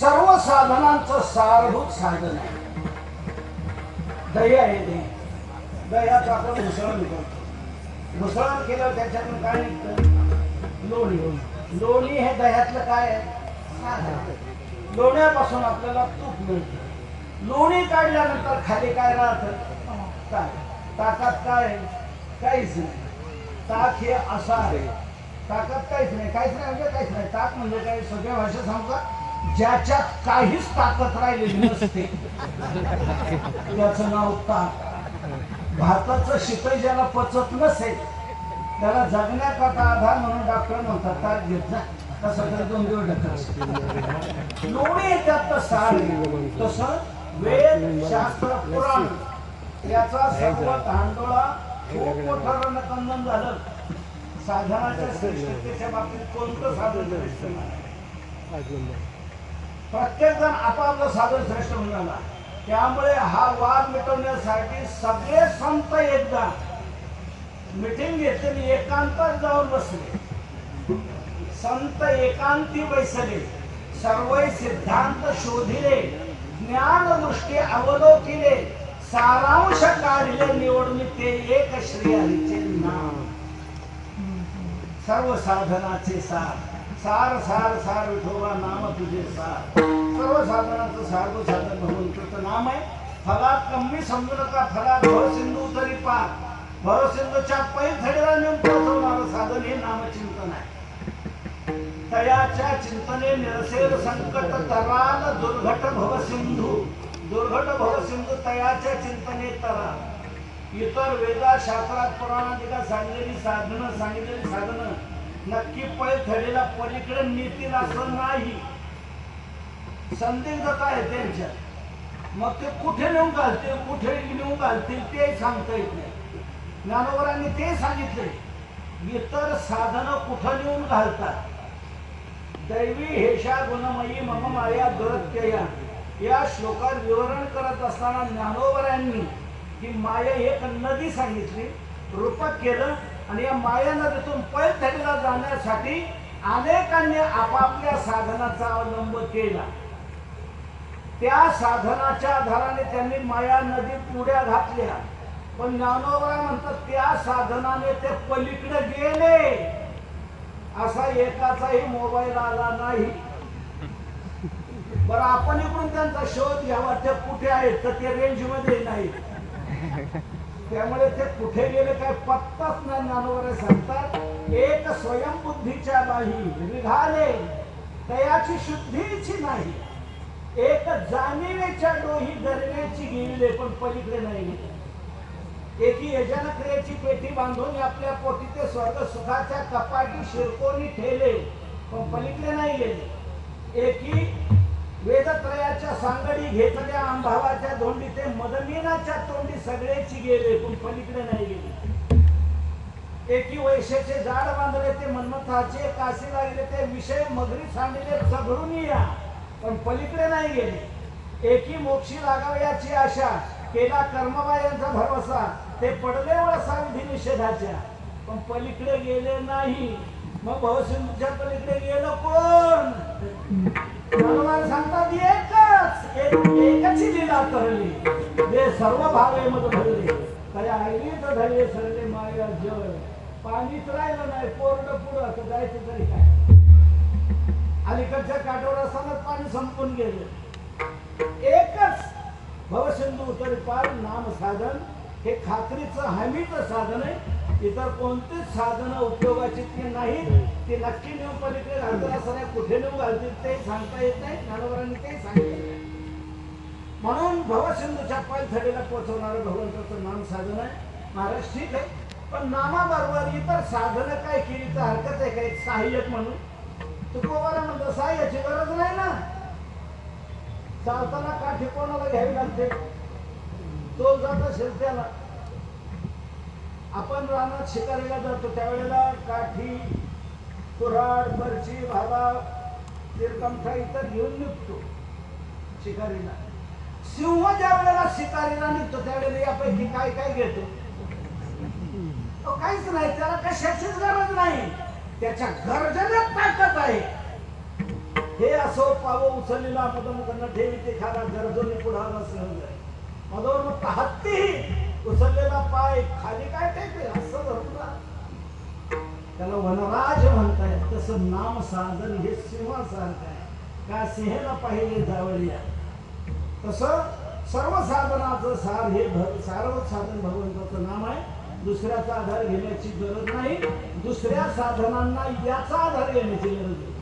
सर्व साधनांचं सारभूत साधन आहे. दया आहे ते. दयाचं आपण मुसळण करतो. मुसळण केलं त्याच्यातून काय निघतं? लोणी. लोणी हे दह्यातलं काय आहे? लोण्यापासून आपल्याला तूप मिळतं. लोणी काढल्यानंतर खाली काय राहतं? काय ताकात काय आहे? काहीच नाही. ताक हे असा आहे ताकात काहीच नाही. काहीच नाही म्हणजे काहीच नाही. ताक म्हणजे काय? सगळ्या भाषा सांगतात ज्याच्यात काहीच ताकद राहिलेली नसते. त्याचं नाव ताक भारताचं शितळ ज्याला पचत नसेल त्याला जगण्याकरता आधार म्हणून डॉक्टर म्हणतात ताक घेत जा. तसं दोन दिवस ढकल लोणी त्यात सार आहे. तसं वेद शास्त्र पुराण याचा सर्व तांडोळा खूप मोठा रणकंदन झालं. साधनाच्या श्रेष्ठतेच्या बाबतीत कोणतं साधन श्रेष्ठ नाही प्रत्येक जण आपापलं साधन श्रेष्ठ म्हणाला त्यामुळे हा वाद मिटवण्यासाठी सगळे संत एकदा मिटिंग घेतली एकांतात जाऊन बसले. संत एकांती बैसले. सर्व सिद्धांत शोधिले. ज्ञान दृष्टी अवलोकिले. सारांश काढले. निवडून ते एक श्री नाव सर्व साधनाचे सार. सार सार सार विठोबा नाम तुझे सार. सर्व साधनाचं सार्व साधन भगवंताचं नाम आहे. फला कमी समजू नका फला भवसिंधू तरी पार. भवसिंधूच्या पै थडीला नेऊन पोहोचवणारं साधन हे नामचिंतन आहे. तयाच्या चिंतने निरसेल संकट तराल दुर्घट भव सिंधू दुर्घट भव सिंधू तयाच्या चिंतने तराल. इतर वेदा शास्त्रात पुराणाधिका सांगलेली साधनं सांगितलेली साधनं नक्की पै ठरलेला पलीकडे नेतील असं नाही. संदिग्धता आहे त्यांच्यात. मग ते कुठे नेऊन घालतील कुठे नेऊन घालतील ते सांगता येत नाही. ज्ञानोबरांनी ते सांगितले इतर साधनं कुठं नेऊन घालतात? दैवी हेशा गुणमयी मम माया दुरत्यया या श्लोकात विवरण करत असताना ज्ञानोबरांनी ही माया एक नदी सांगितली रूपक केलं आणि या माया नदीतून पैठणीला जाण्यासाठी अनेकांनी आपापल्या साधनाचा अवलंब केला. त्या साधनाच्या आधाराने त्यांनी माया नदीत उड्या घातल्या. पण ज्ञानोबरा म्हणतात त्या साधनाने ते पलीकडे गेले. असा एकाचाही मोबाईल आला नाही. बरं आपण इकडून त्यांचा शोध घ्यावा ते कुठे आहेत? तर ते रेंजमध्ये नाही. त्यामुळे ते कुठे गेले काय पत्ताच नाही नानोवरे सांगतात. एक स्वयंबुद्धीच्या नाही निघाले तयाची शुद्धीची नाही. एक जाणीवेच्या डोही धरण्याची गेले पण पलीकडे नाही गेले. एकी यजन क्रियेची पेटी बांधून आपल्या पोटी ते स्वर्ग सुखाच्या कपाटी शिरकोनी ठेले पण पलीकडे नाही गेले. एकी वेदत्रयाच्या सांगडी घेतल्या आंभावाच्या धोंडी ते मदमीनाच्या तोंडी सगळेची गेले पण पलीकडे नाही गेले. एकी वैश्याचे जाड बांधले ते मनमथाचे काशी लागले ते विषय मगरी सांडले चघळून या पण पलीकडे नाही गेले. एकी मोक्षी लागावयाची आशा केला कर्मबायांचा भरवसा ते पडले वळसा विधी निषेधाच्या. पण पलीकडे गेले नाही. मग भवसिंधूच्या पलीकडे गेलं कोण? भगवान सांगतात एकच एकच लीला करली जे सर्व भावे मध भरले तरी आईने तर धरले सरले माया जळ. पाणीच राहिलं नाही कोरड पुढं तर जायचं तरी काय? अलीकडच्या काठावर असतानाच पाणी संपून गेले. एकच भवसिंधू तरी पार नाम साधन हे खात्रीचं हमीचं साधन आहे. इतर कोणतेच साधनं उपयोगाची ती नाहीत ती नक्की नेऊन पलीकडे घालतात असं नाही. कुठे नेऊन घालतील ते सांगता येत नाही. ज्ञानोबरांनी ते सांगितलं. म्हणून भवसिंधूच्या पायथडीला पोहोचवणारं भगवंताचं नाम साधन आहे. महाराज ठीक आहे. पण नामाबरोबर इतर साधनं काय केली तर हरकत आहे काय सहाय्यक म्हणून. तुकोबाला म्हणतो सहाय्याची गरज नाही ना. चालताना काठी कोणाला घ्यावी लागते? तो जात असेल त्याला. आपण रानात शिकारीला जातो त्यावेळेला काठी कुऱ्हाड मरची भाला तिरकमठा इतर घेऊन निघतो शिकारीला. सिंह ज्या वेळेला शिकारीला निघतो त्यावेळेला यापैकी काय काय घेतो? तो काहीच नाही त्याला कशाचीच गरज नाही. त्याच्या गरजेला ताकद आहे. हे असो पाव उचललेला मदन ठेवी ते खाला गरजून पुढाला सहज मदन हत्ती उचललेला पाय खाली काय टेकले? असं धरून त्याला वनराज म्हणताय तसं नाम साधन हे सिंहासारखं आहे का सिंहेला पाहिले जावळिया? तस सर्व साधनाचं सार हे भर सार्व साधन भगवंताचं नाम आहे. दुसऱ्याचा आधार घेण्याची गरज नाही. दुसऱ्या साधनांना याचा आधार घेण्याची गरज आहे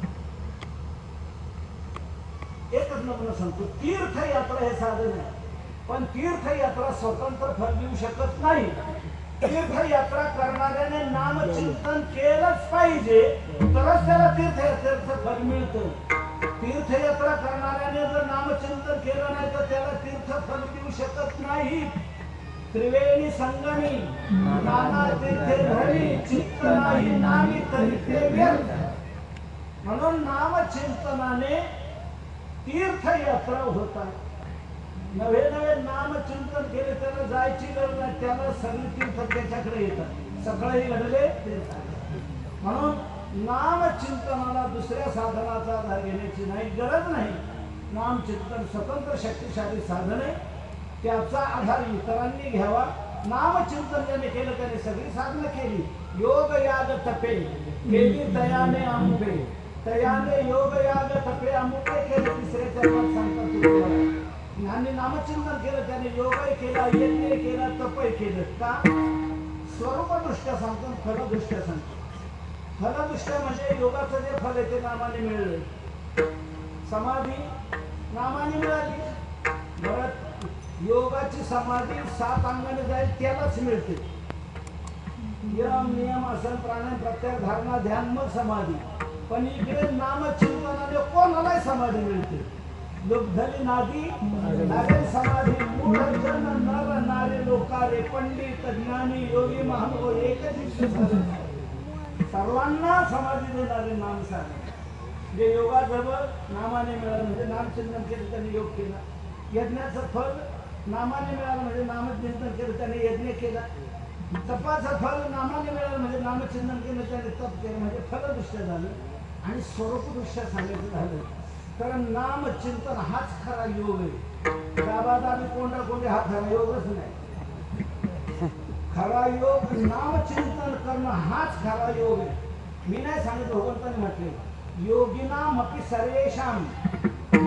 एकच नमुना सांगतो तीर्थयात्रा हे साधन आहे. पण तीर्थयात्रा स्वतंत्र फल देऊ शकत नाही. तीर्थयात्रा करणाऱ्याने नामचिंतन केलंच पाहिजे तरच त्याला तीर्थयात्रेचं फल मिळतं. तीर्थयात्रा करणाऱ्याने जर नामचिंतन केलं नाही तर त्याला तीर्थ फल देऊ शकत नाही. त्रिवेणी संगमी नाना तीर्थे धरी चित्त नाही नामी तरी ते व्यर्थ. म्हणून नामचिंतनाने तीर्थयात्रा होतात नवे नवे नामचिंतन केले त्याला जायची गरज नाही त्याला सगळी तीर्थ त्याच्याकडे येतात. सकाळी घडले तीर्थाकडे. म्हणून नामचिंतनाला दुसऱ्या साधनाचा आधार घेण्याची नाही गरज नाही. नामचिंतन स्वतंत्र शक्तिशाली साधन आहे. त्याचा आधार इतरांनी घ्यावा. नामचिंतन ज्याने केलं त्याने सगळी साधनं केली. योग याग तपे केली तयाने अमुपे तयाने योग याग तपे अमुपे केले तिसरे चरणात सांगतात ज्ञानी नामचिंतन केलं त्याने योगही केला यज्ञ केला तपय केलं. का? स्वरूपदृष्ट्या सांगतो फलदृष्ट्या सांगतो. फलदृष्ट्या म्हणजे योगाचं जे फल आहे ते नामाने मिळलं. समाधी नामाने मिळाली. परत योगाची समाधी सात अंगाने जाईल त्यालाच मिळते. यम नियम आसन प्राणायाम प्रत्यार धारणा ध्यान मग समाधी. पण इकडे नामचिंतनाने कोणालाही समाधी मिळते. लुब्धली नादी नारे समाधी मूढ जन नर नारे लोकारे पंडित ज्ञानी योगी महानुभव एकच सर्वांना समाधी देणारे नाम सांग जे योगाजवळ नामाने मिळालं म्हणजे नामचिंतन केलं त्यांनी योग केला. यज्ञाचं फल नामाने मिळालं म्हणजे नामचिंतन केलं त्याने यज्ञ केला. तपाचं फल नामाने मिळालं म्हणजे नामचिंतन केलं त्याने तप केलं म्हणजे फलदृष्ट्या झालं. आणि स्वरूपदृष्ट्या सांगायचं झालं कारण नाम चिंतन हाच खरा योग आहे. दाबादाबी कोंडा कोंडे हा खरा योगच नाही. खरा योग नामचिंतन करणं हाच खरा योग आहे. मी नाही सांगितलं भगवंताने म्हटले योगिनामपि सर्वेषां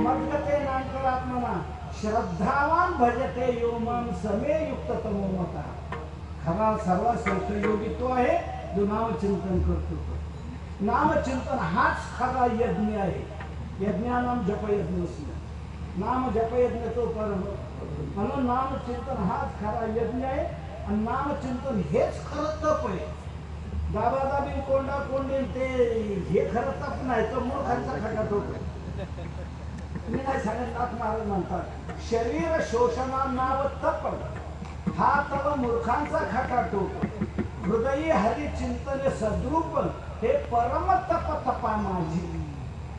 मद्गते नांतरात्मना श्रद्धावान भजते योमम समे युक्त तमोमता खरा सर्वात श्रेष्ठ योगी तो आहे जो नामचिंतन करतो नामचिंतन हाच खरा यज्ञ आहे. यज्ञानाम जपयज्ञ नाम जपयज्ञ तो परम। म्हणून नामचिंतन हाच खरा यज्ञ आहे आणि नामचिंतन हेच खरं तप आहे। दाबादाबी कोंडा कोंडे ते हे खरं तप नाही तो मूर्खांचा खटा टोक आहे। मी नाही सांगत नाथ महाराज म्हणतात शरीर शोषणा नाव तप हा तव मूर्खांचा खटात टोक हृदयी हरी चिंतन सद्रूप हे परम तप तपा माझी।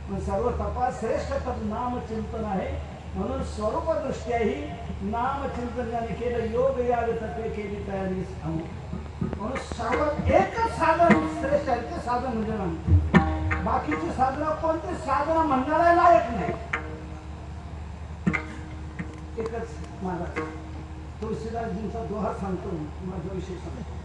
पण सर्व तपास श्रेष्ठ तर नामचिंतन आहे. म्हणून स्वरूपदृष्ट्याही नामचिंतन ज्याने केलं योग याग तत्वे केली तयारी सांगू म्हणून सर्व एकच साधन श्रेष्ठ आहे ते साधन म्हणजे नामचिंतन. बाकीची साधनं कोणती? साधनं म्हणणारा लायक नाही. एकच माझा. तुळशीदासजींचा दोहा सांगतो माझा विषय सांगतो.